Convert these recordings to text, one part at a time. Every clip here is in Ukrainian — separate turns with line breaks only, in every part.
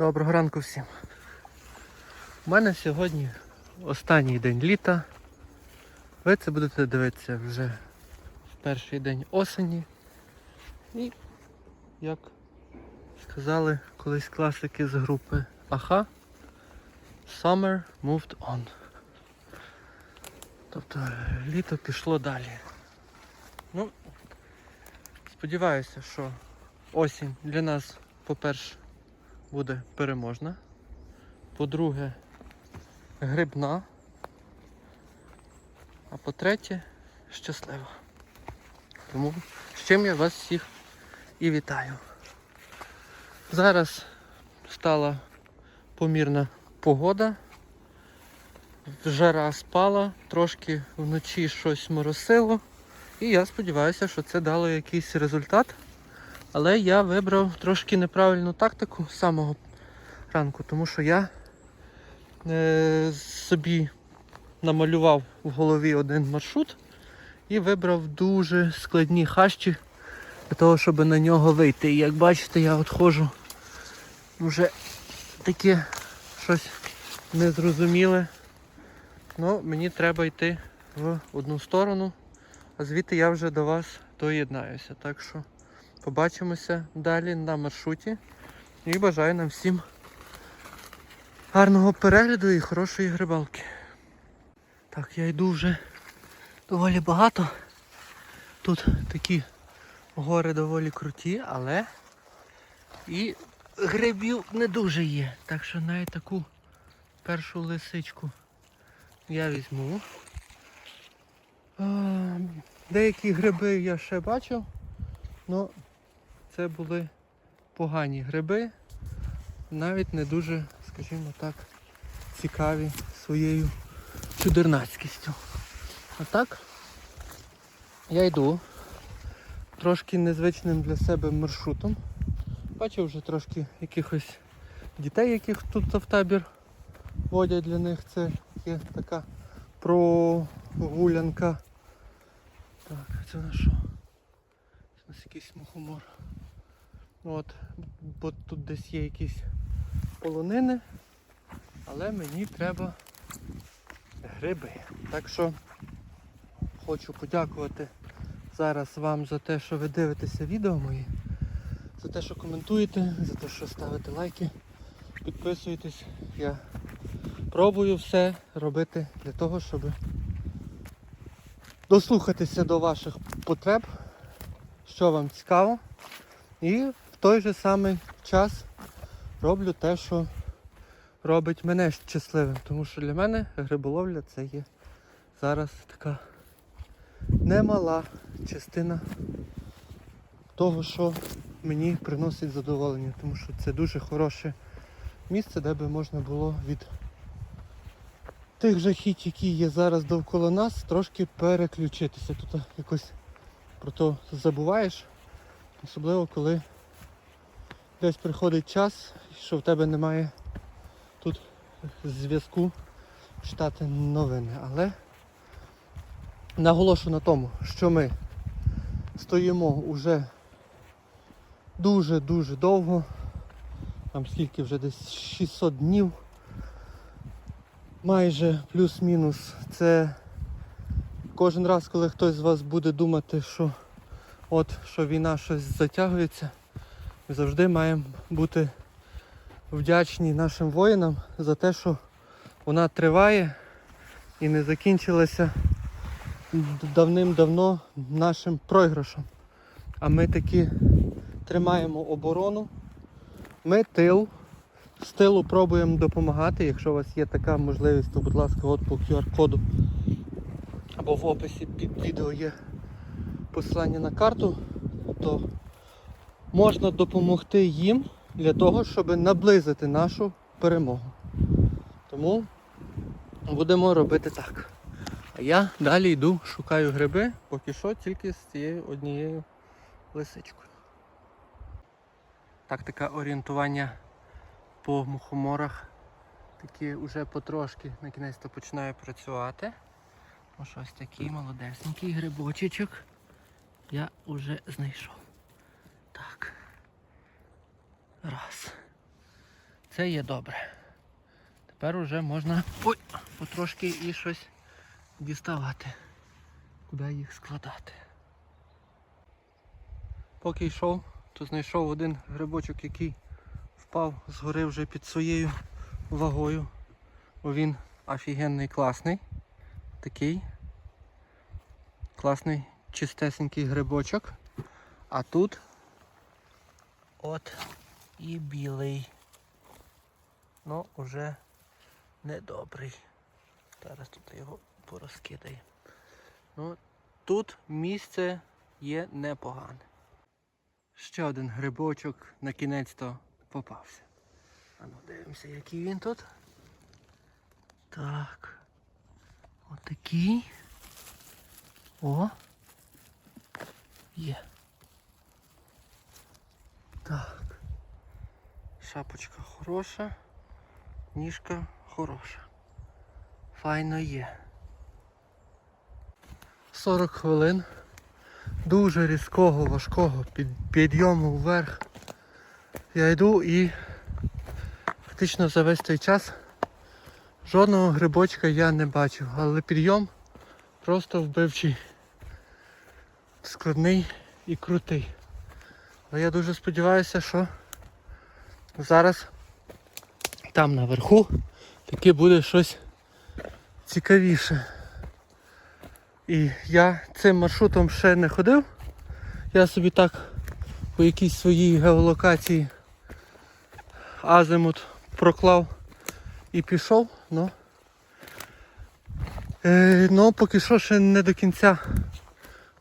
Доброго ранку всім. У мене сьогодні останній день літа. Ви це будете дивитися вже в перший день осені. І, як сказали колись класики з групи Аха, Summer moved on. Тобто літо пішло далі. Ну, сподіваюся, що осінь для нас, по-перше, буде переможна. По-друге, грибна. А по-третє, щаслива. Тому з чим я вас всіх і вітаю. Зараз стала помірна погода. Жара спала, трошки вночі щось моросило. І я сподіваюся, що це дало якийсь результат. Але я вибрав трошки неправильну тактику з самого ранку, тому що я е, собі намалював в голові один маршрут і вибрав дуже складні хащі для того, щоб на нього вийти. І як бачите, я от вже таке щось незрозуміле. Ну, мені треба йти в одну сторону, а звідти я вже до вас доєднаюся. Так що побачимося далі на маршруті. І бажаю нам всім гарного перегляду і хорошої грибалки. Так, я йду вже доволі багато. Тут такі гори доволі круті, але і грибів не дуже є. Так що навіть таку першу лисичку я візьму. Деякі гриби я ще бачив, але це були погані гриби, навіть не дуже, скажімо так, цікаві своєю чудернацькістю. А так я йду трошки незвичним для себе маршрутом. Бачив вже трошки якихось дітей, яких тут в табір водять для них. Це є така прогулянка. Так, це на що? Це якийсь мухомор. От, бо тут десь є якісь полонини, але мені треба гриби. Так що хочу подякувати зараз вам за те, що ви дивитеся відео мої, за те, що коментуєте, за те, що ставите лайки, підписуєтесь. Я пробую все робити для того, щоб дослухатися до ваших потреб, що вам цікаво. І той же самий час роблю те, що робить мене щасливим. Тому що для мене гриболовля це є зараз така немала частина того, що мені приносить задоволення. Тому що це дуже хороше місце, де би можна було від тих жахіть, які є зараз довкола нас, трошки переключитися. Тут якось про то забуваєш. Особливо коли десь приходить час, що в тебе немає тут зв'язку читати новини. Але наголошу на тому, що ми стоїмо уже дуже-дуже довго. Там скільки вже десь 600 днів. Майже плюс-мінус. Це кожен раз, коли хтось з вас буде думати, що от що війна щось затягується, ми завжди маємо бути вдячні нашим воїнам за те, що вона триває і не закінчилася давним-давно нашим програшем. А ми таки тримаємо оборону. Ми тил. З тилу пробуємо допомагати. Якщо у вас є така можливість, то будь ласка, от по QR-коду або в описі під відео є посилання на карту, то можна допомогти їм для того, щоб наблизити нашу перемогу. Тому будемо робити так. А я далі йду, шукаю гриби, поки що тільки з цією однією лисичкою. Тактика орієнтування по мухоморах такі вже потрошки на кінець то починає працювати. Ось ось такий молодесенький грибочечок я вже знайшов. Так. Раз. Це є добре. Тепер уже можна ой, потрошки і щось діставати. Куди їх складати. Поки йшов, то знайшов один грибочок, який впав згори вже під своєю вагою. Бо він офігенний класний. Такий. Класний чистесенький грибочок. А тут от і білий. Ну, уже недобрий. Зараз тут його порозкидає. Ну, тут місце є непогане. Ще один грибочок на кінець-то попався. А ну дивимося, який він тут. Так. Отакий. О. Є. Так. Шапочка хороша. Ніжка хороша. Файно є. 40 хвилин дуже різкого, важкого під, підйому вверх. Я йду і фактично за весь цей час жодного грибочка я не бачив, але підйом просто вбивчий, складний і крутий. Але я дуже сподіваюся, що зараз там наверху таки буде щось цікавіше. І я цим маршрутом ще не ходив. Я собі так по якійсь своїй геолокації азимут проклав і пішов, но, е, но поки що ще не до кінця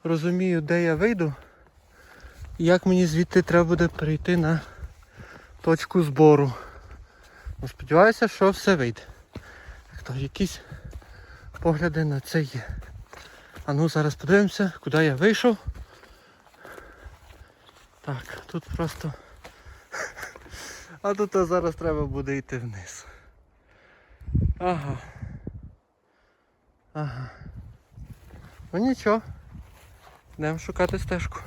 розумію, де я вийду як мені звідти треба буде перейти на точку збору. Ну, сподіваюся, що все вийде. Так то якісь погляди на це є. А ну зараз подивимося, куди я вийшов. Так, тут просто... А тут зараз треба буде йти вниз. Ага. Ага. Ну нічого. Йдемо шукати стежку.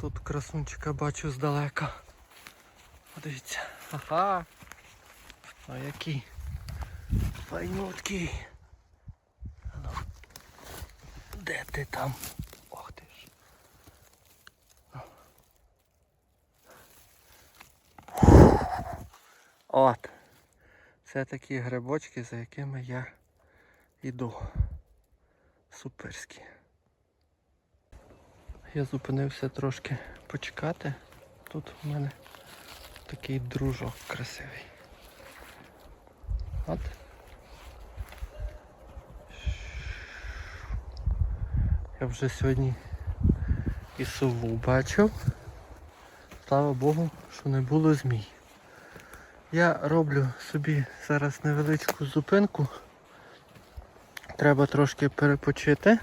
Тут красунчика бачу здалека. Подивіться. Ага. А який файнуткий. Ну, Де ти там? Ох ти ж. От. Це такі грибочки, за якими я йду. Суперські. Я зупинився трошки почекати. Тут у мене такий дружок красивий. От. Я вже сьогодні і сову бачив. Слава Богу, що не було змій. Я роблю собі зараз невеличку зупинку. Треба трошки перепочити,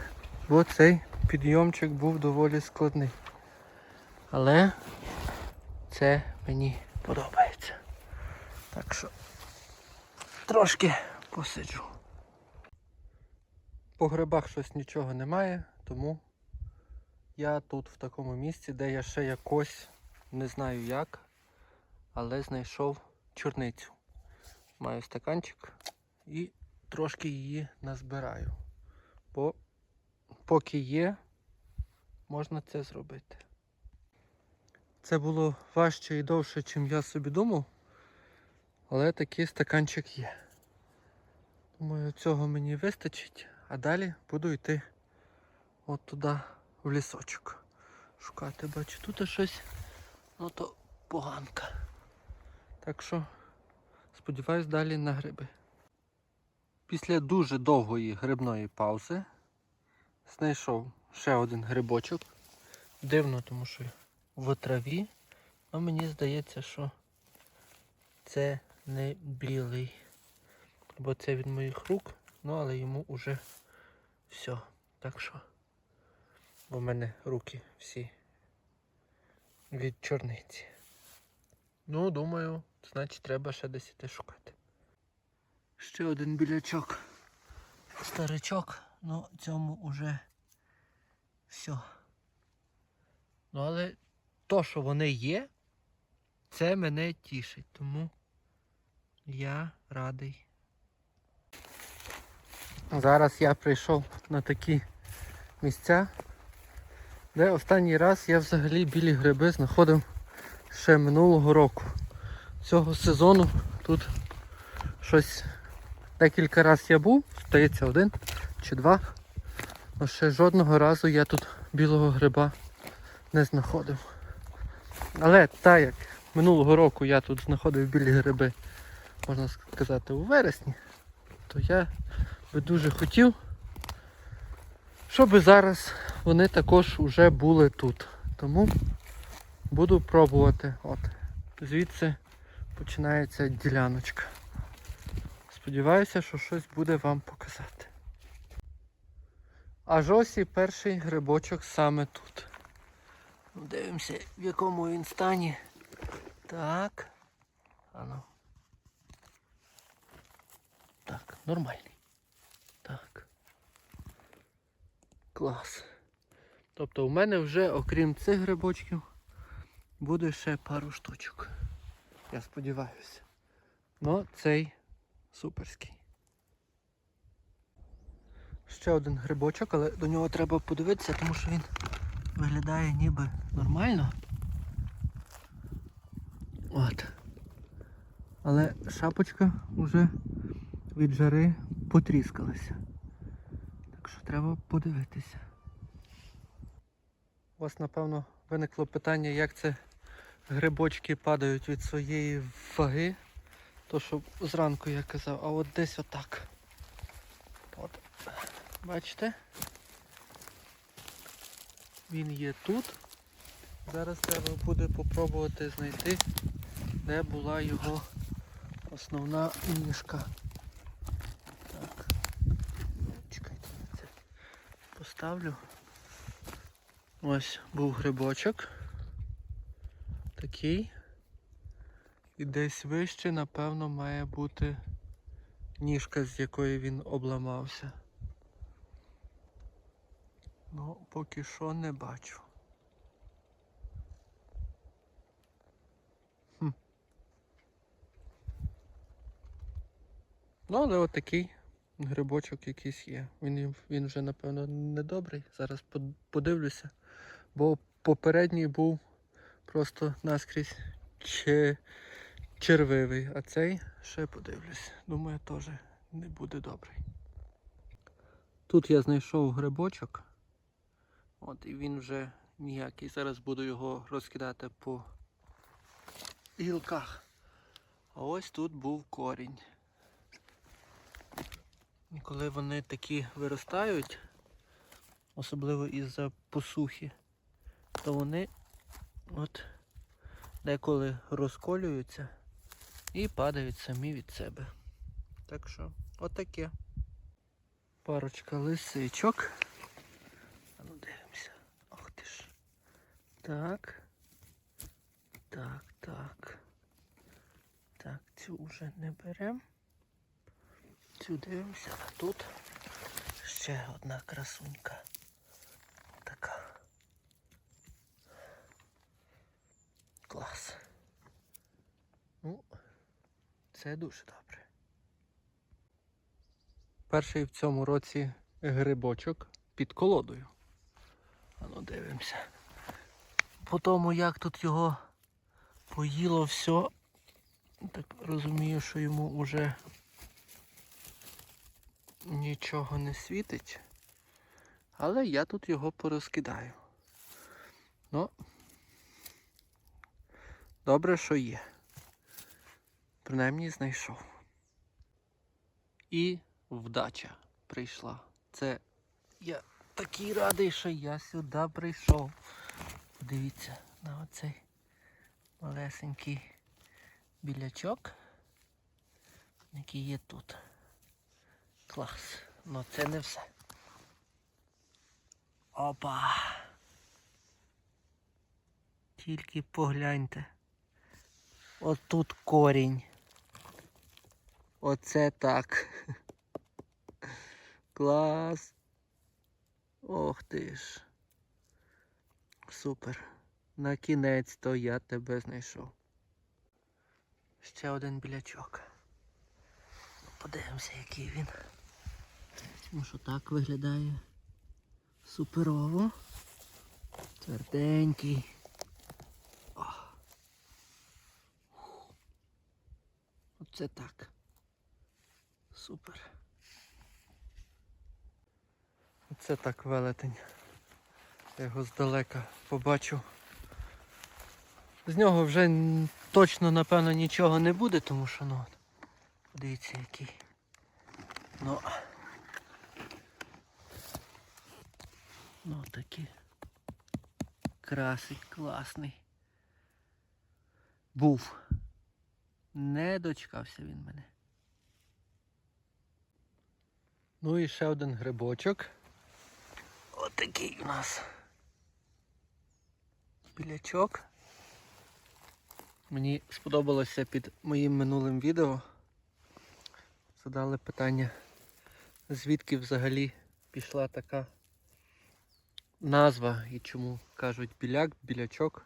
бо цей підйомчик був доволі складний. Але це мені подобається. Так що трошки посиджу. По грибах щось нічого немає, тому я тут в такому місці, де я ще якось не знаю як, але знайшов чорницю. Маю стаканчик і трошки її назбираю. Бо поки є, можна це зробити. Це було важче і довше, ніж я собі думав, але такий стаканчик є. Думаю, цього мені вистачить, а далі буду йти от туди в лісочок. Шукати, бачу, тут щось, ну то поганка. Так що сподіваюсь далі на гриби. Після дуже довгої грибної паузи знайшов ще один грибочок. Дивно, тому що в траві, а мені здається, що це не білий. Бо це від моїх рук, ну але йому вже все. Так що, бо в мене руки всі від чорниці. Ну, думаю, значить треба ще десь іти шукати. Ще один білячок. Старичок, ну цьому уже все. Ну але то, що вони є, це мене тішить, тому Я радий. Зараз я прийшов на такі місця, де останній раз я взагалі білі гриби знаходив ще минулого року. Цього сезону тут щось декілька разів я був, здається, один чи два. Але ще жодного разу я тут білого гриба не знаходив. Але так як минулого року я тут знаходив білі гриби, можна сказати, у вересні, то я би дуже хотів, щоб зараз вони також вже були тут. Тому буду пробувати. От. Звідси починається діляночка. Сподіваюся, що щось буде вам показати. Аж ось і перший грибочок саме тут. Дивимося, в якому він стані. Так. Ану. Так, нормальний. Так. Клас. Тобто у мене вже, окрім цих грибочків, буде ще пару штучок. Я сподіваюся. Ну, цей суперський. Ще один грибочок, але до нього треба подивитися, тому що він виглядає ніби нормально. От. Але шапочка вже від жари потріскалася. Так що треба подивитися. У вас, напевно, виникло питання, як це грибочки падають від своєї ваги. То, що зранку я казав, а от десь отак. От. Бачите? Він є тут. Зараз треба буде попробувати знайти, де була його основна ніжка. Так. Чекайте, це поставлю. Ось був грибочок. Такий. І десь вище, напевно, має бути ніжка, з якої він обламався. Ну, поки що не бачу. Ну, але от такий грибочок якийсь є. Він, він вже, напевно, недобрий. Зараз подивлюся. Бо попередній був просто наскрізь че- червивий, а цей ще подивлюсь. Думаю, теж не буде добрий. Тут я знайшов грибочок. От і він вже ніякий. Зараз буду його розкидати по гілках. А ось тут був корінь. І коли вони такі виростають, особливо із-за посухи, то вони от деколи розколюються і падають самі від себе. Так що, отаке. Парочка лисичок. Ну дивимося. Ох ти ж. Так. Так, так. Так, цю вже не беремо. Цю дивимося, а тут ще одна красунька. Така. Клас. Ну, це дуже добре. Перший в цьому році грибочок під колодою. Дивимося. По тому, як тут його поїло все, так розумію, що йому вже нічого не світить. Але я тут його порозкидаю. Ну, добре, що є. Принаймні знайшов. І вдача прийшла. Це я такий радий, що я сюди прийшов. Подивіться на оцей малесенький білячок, який є тут. Клас. Ну це не все. Опа! Тільки погляньте. Отут корінь. Оце так. Клас. Ох ти ж. Супер. На кінець то я тебе знайшов. Ще один білячок. Подивимося, який він. Тому що так виглядає суперово. Тверденький. Оце так. Супер. Оце так велетень. Я його здалека побачив. З нього вже точно, напевно, нічого не буде, тому що ну, от, подивіться який. Ну, ну такий. Красить, класний. Був. Не дочекався він мене. Ну і ще один грибочок. Отакий у нас. Білячок. Мені сподобалося під моїм минулим відео. Задали питання, звідки взагалі пішла така назва і чому кажуть біляк, білячок.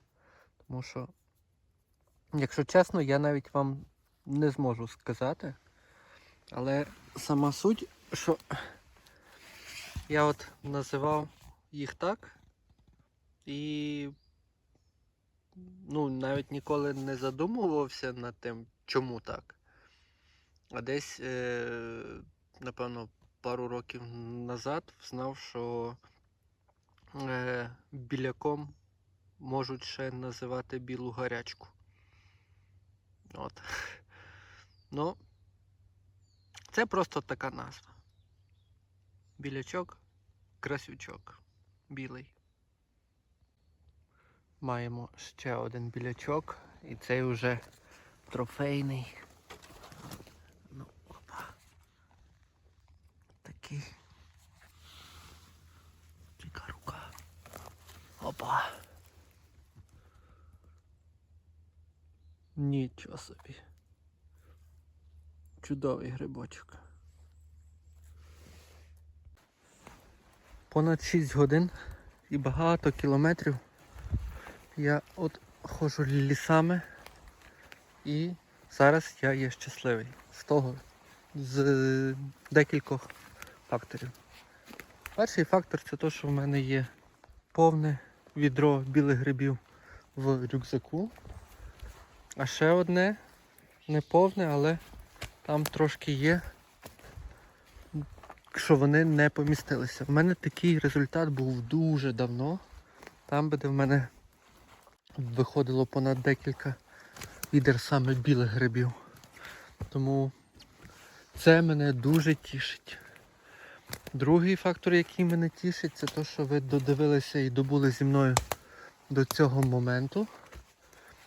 Тому що, якщо чесно, я навіть вам не зможу сказати. Але сама суть, що я от називав їх так і ну, навіть ніколи не задумувався над тим, чому так. А десь, е, напевно, пару років назад знав, що е, біляком можуть ще називати білу гарячку. От. Ну, це просто така назва. Білячок, красючок, білий. Маємо ще один білячок, і цей вже трофейний. Ну, опа. Такий. Яка рука. Опа. Нічого собі. Чудовий грибочок. Понад 6 годин і багато кілометрів я от ходжу лісами і зараз я є щасливий з того, з декількох факторів. Перший фактор це те, що в мене є повне відро білих грибів в рюкзаку. А ще одне, не повне, але там трошки є, що вони не помістилися. В мене такий результат був дуже давно. Там, де в мене виходило понад декілька відер саме білих грибів. Тому це мене дуже тішить. Другий фактор, який мене тішить, це те, що ви додивилися і добули зі мною до цього моменту.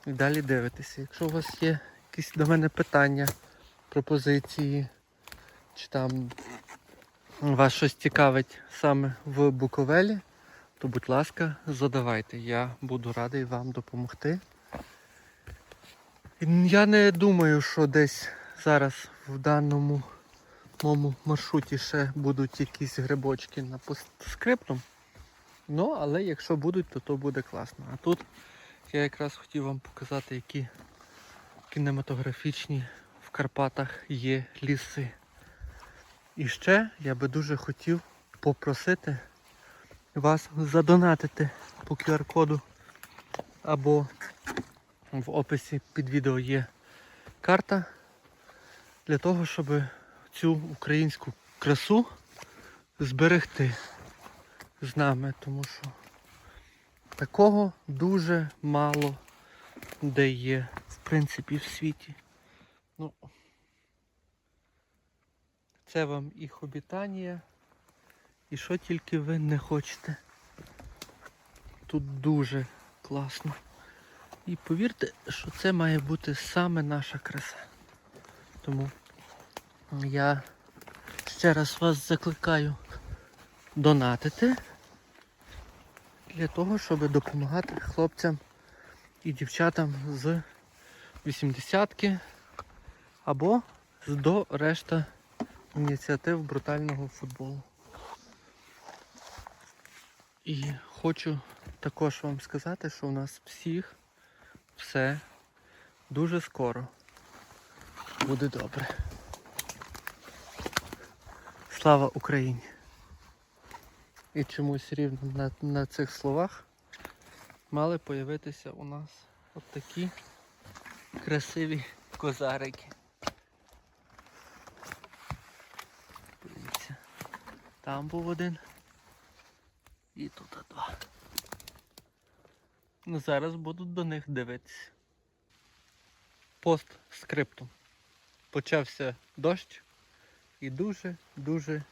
І далі дивитеся. Якщо у вас є якісь до мене питання, пропозиції, чи там вас щось цікавить саме в Буковелі, то будь ласка, задавайте. Я буду радий вам допомогти. Я не думаю, що десь зараз в даному моєму маршруті ще будуть якісь грибочки на постскриптум. Ну, але якщо будуть, то то буде класно. А тут я якраз хотів вам показати, які кінематографічні в Карпатах є ліси. І ще я би дуже хотів попросити вас задонатити по QR-коду або в описі під відео є карта для того, щоб цю українську красу зберегти з нами, тому що такого дуже мало де є, в принципі, в світі. Ну, це вам і хобітанія, і що тільки ви не хочете. Тут дуже класно. І повірте, що це має бути саме наша краса. Тому я ще раз вас закликаю донатити для того, щоб допомагати хлопцям і дівчатам з 80-ки або з до решта ініціатив брутального футболу. І хочу також вам сказати, що у нас всіх все дуже скоро буде добре. Слава Україні! І чомусь рівно на, на цих словах мали появитися у нас от такі красиві козарики. Там був один. І тут два. Ну, зараз буду до них дивитися. Пост скриптум. Почався дощ і дуже-дуже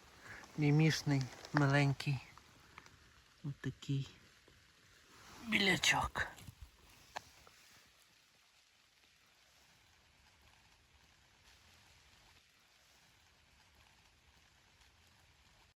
мімішний, маленький. Отакий білячок.